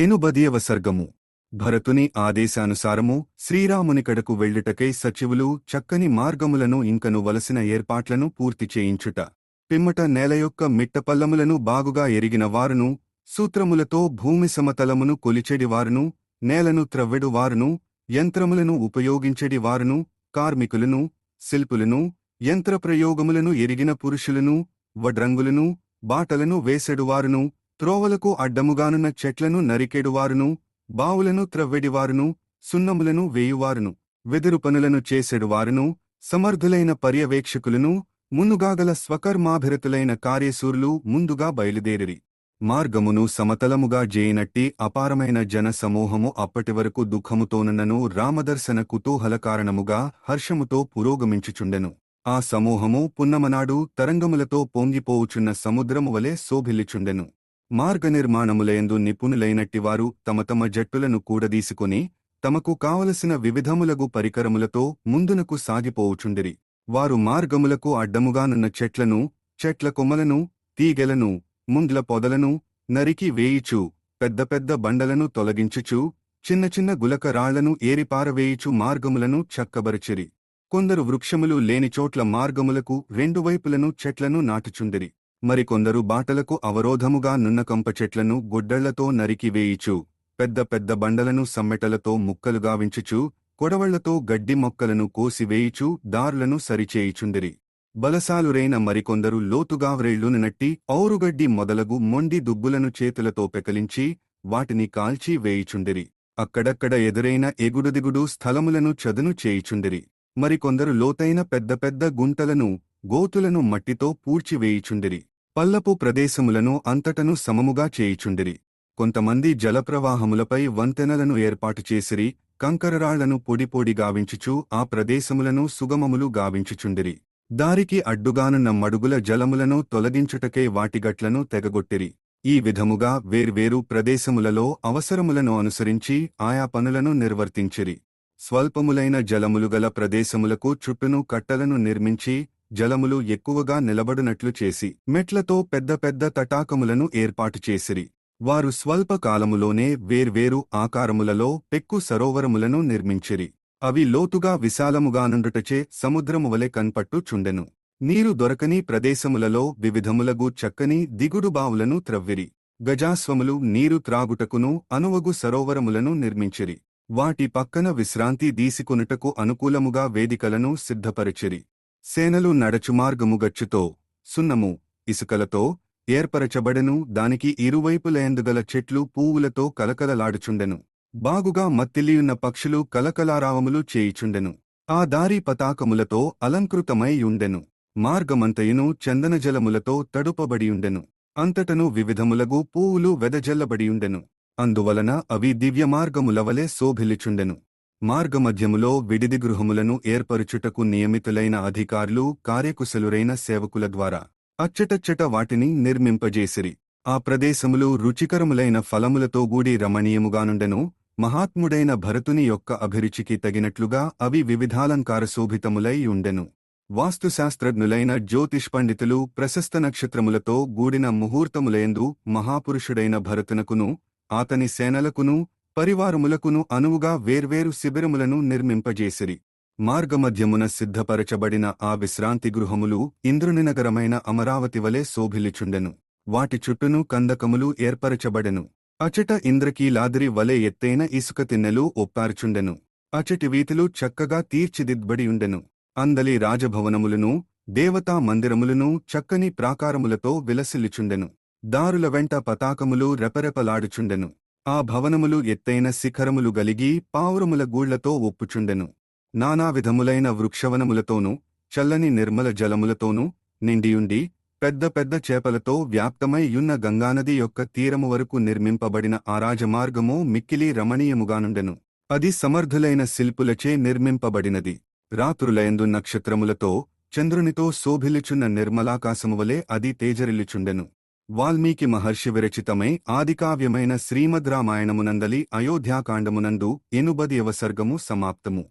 ఎనుబదియవ సర్గము భరతుని ఆదేశానుసారము శ్రీరామునికడకు వెళ్ళుటకై సచివులు చక్కని మార్గములను ఇంకను వలసిన ఏర్పాట్లను పూర్తి చేయించుట. పిమ్మట నేల యొక్క మిట్టపల్లములను బాగుగా ఎరిగిన వారును సూత్రములతో భూమి సమతలమును కొలిచెడి వారును నేలను త్రవ్వెడువారును యంత్రములను ఉపయోగించెడివారును కార్మికులను శిల్పులను యంత్రప్రయోగములను ఎరిగిన పురుషులను వడ్రంగులను బాటలను వేసెడువారును త్రోవలకు అడ్డముగానున్న చెట్లను నరికెడువారును బావులను త్రవ్వెడివారును సున్నములను వేయువారును వెదురు పనులను చేసెడువారును సమర్థులైన పర్యవేక్షకులను మున్నుగాగల స్వకర్మాభిరతులైన కార్యసూరులు ముందుగా బయలుదేరిరి. మార్గమును సమతలముగా జేయనట్టి అపారమైన జనసమూహము అప్పటివరకు దుఃఖముతోనున్నను రామదర్శన కుతూహల కారణముగా హర్షముతో పురోగమించుచుండెను. ఆ సమూహము పున్నమనాడు తరంగములతో పొంగిపోవుచున్న సముద్రము వలె శోభిల్లిచుండెను. మార్గనిర్మాణములయందు నిపుణులైనట్టివారు తమ తమ జట్టులను కూడదీసుకొని తమకు కావలసిన వివిధములగు పరికరములతో ముందునకు సాగిపోవుచుండిరి. వారు మార్గములకు అడ్డముగానున్న చెట్లను చెట్ల కొమ్మలను తీగెలను ముండ్ల పొదలను నరికి వేయిచు పెద్ద పెద్ద బండలను తొలగించుచు చిన్న చిన్న గులక రాళ్ళను ఏరిపారవేయిచు మార్గములను చక్కబరచిరి. కొందరు వృక్షములు లేని చోట్ల మార్గములకు రెండు వైపులను చెట్లను నాటుచుండిరి. మరికొందరు బాటలకు అవరోధముగా నున్న కంప చెట్లను గొడ్డళ్ళతో నరికివేయిచు పెద్ద పెద్ద బండలను సమ్మెటలతో ముక్కలుగా వించుచు. కొడవళ్ళతో గడ్డి మొక్కలను కోసివేయిచు దార్లను సరిచేయిచుండిరి. బలసాలురైన మరికొందరు లోతుగా వ్రేళ్ళును నట్టి. ఔరుగడ్డి మొదలగు మొండి దుబ్బులను చేతులతో పెకలించి. వాటిని కాల్చి వేయిచుండిరి. అక్కడక్కడ ఎదురైన ఎగుడుదిగుడు స్థలములను చదును చేయిచుండిరి. మరికొందరు లోతైన పెద్ద పెద్ద గుంటలను గోతులను మట్టితో పూడ్చివేయిచుండిరి. పల్లపు ప్రదేశములను అంతటను సమముగా చేయిచుండిరి. కొంతమంది జలప్రవాహములపై వంతెనలను ఏర్పాటు చేసిరి కంకరరాళ్ళను పొడిపొడి గావించుచు ఆ ప్రదేశములను సుగమములు గావించుచుండిరి. దారికి అడ్డుగానున్న మడుగుల జలములను తొలగించుటకే వాటిగట్లను తెగగొట్టిరి. ఈ విధముగా వేర్వేరు ప్రదేశములలో అవసరములను అనుసరించి ఆయా పనులను నిర్వర్తించిరి. స్వల్పములైన జలములు గల ప్రదేశములకు చుట్టూను కట్టలను నిర్మించి జలములు ఎక్కువగా నిలబడునట్లు చేసి మెట్లతో పెద్ద పెద్ద తటాకములను ఏర్పాటు చేసిరి. వారు స్వల్ప కాలములోనే వేర్వేరు ఆకారములలో పెక్కు సరోవరములను నిర్మించిరి. అవి లోతుగా విశాలముగానుండుటచే సముద్రము వలె కన్పట్టు చుండెను. నీరు దొరకని ప్రదేశములలో వివిధములగు చక్కని దిగుడు బావులను త్రవ్విరి. గజాస్వములు నీరు త్రాగుటకును అనువగు సరోవరములను నిర్మించిరి. వాటి పక్కన విశ్రాంతి దీసికొనుటకు అనుకూలముగా వేదికలను సిద్ధపరిచిరి. సేనలు నడచు మార్గముగచ్చుతో సున్నము ఇసుకలతో ఏర్పరచబడెను దానికి ఇరువైపులయందుగల చెట్లు పూవులతో కలకలలాడుచుండెను. బాగుగా మత్తిలియున్న పక్షులు కలకలారావములు చేయిచుండెను. ఆ దారి పతాకములతో అలంకృతమైయుండెను మార్గమంతయును చందనజలములతో తడుపబడియుండెను. అంతటను వివిధములగు పూవులు వెదజల్లబడియుండెను. అందువలన అవి దివ్యమార్గములవలే శోభిల్లిచుండెను. మార్గమధ్యములో విడిది గృహములను ఏర్పరుచుటకు నియమితులైన అధికారులు కార్యకుశలురైన సేవకుల ద్వారా అచ్చటచ్చట వాటిని నిర్మింపజేసిరి. ఆ ప్రదేశములు రుచికరములైన ఫలములతో గూడి రమణీయముగానుండెను. మహాత్ముడైన భరతుని యొక్క అభిరుచికి తగినట్లుగా అవి వివిధాలంకార శోభితములై ఉండెను. వాస్తుశాస్త్రజ్ఞులైన జ్యోతిష్ పండితులు ప్రశస్త నక్షత్రములతో గూడిన ముహూర్తములయందు మహాపురుషుడైన భరతునకును అతని సేనలకును పరివారములకును అనువుగా వేర్వేరు శిబిరములను నిర్మింపజేసిరి. మార్గమధ్యమున సిద్ధపరచబడిన ఆ విశ్రాంతి గృహములు ఇంద్రునినగరమైన అమరావతి వలె శోభిలిచుండెను వాటి చుట్టూను కందకములు ఏర్పరచబడెను. అచట ఇంద్రకీలాద్రి వలె ఎత్తైన ఇసుక తిన్నెలు ఒప్పార్చుండెను. అచటి వీతులు చక్కగా తీర్చిదిద్బడియుండెను అందలి రాజభవనములను దేవతా మందిరములను చక్కని ప్రాకారములతో విలసిల్లిచుండెను. దారుల వెంట పతాకములు రెపరెపలాడుచుండెను. ఆ భవనములు ఎత్తైన శిఖరములు గలిగి పావురముల గూళ్ళతో ఒప్పుచుండెను. నానావిధములైన వృక్షవనములతోనూ చల్లని నిర్మల జలములతోనూ నిండియుండి పెద్ద పెద్ద చేపలతో వ్యాప్తమై యున్న గంగానది యొక్క తీరము వరకు నిర్మింపబడిన ఆరాజమార్గము మిక్కిలి రమణీయముగానుండెను. అది సమర్థులైన శిల్పులచే నిర్మింపబడినది. రాత్రులయందు నక్షత్రములతో చంద్రునితో శోభిల్లుచున్న నిర్మలాకాశము వలె అది తేజరిల్లుచుండెను. వాల్మీకి మహర్షి విరచితమై ఆదికావ్యమైన శ్రీమద్ రామాయణమునందలి అయోధ్యాకాండమునందు ఎనుబది అవసర్గము సమాప్తము.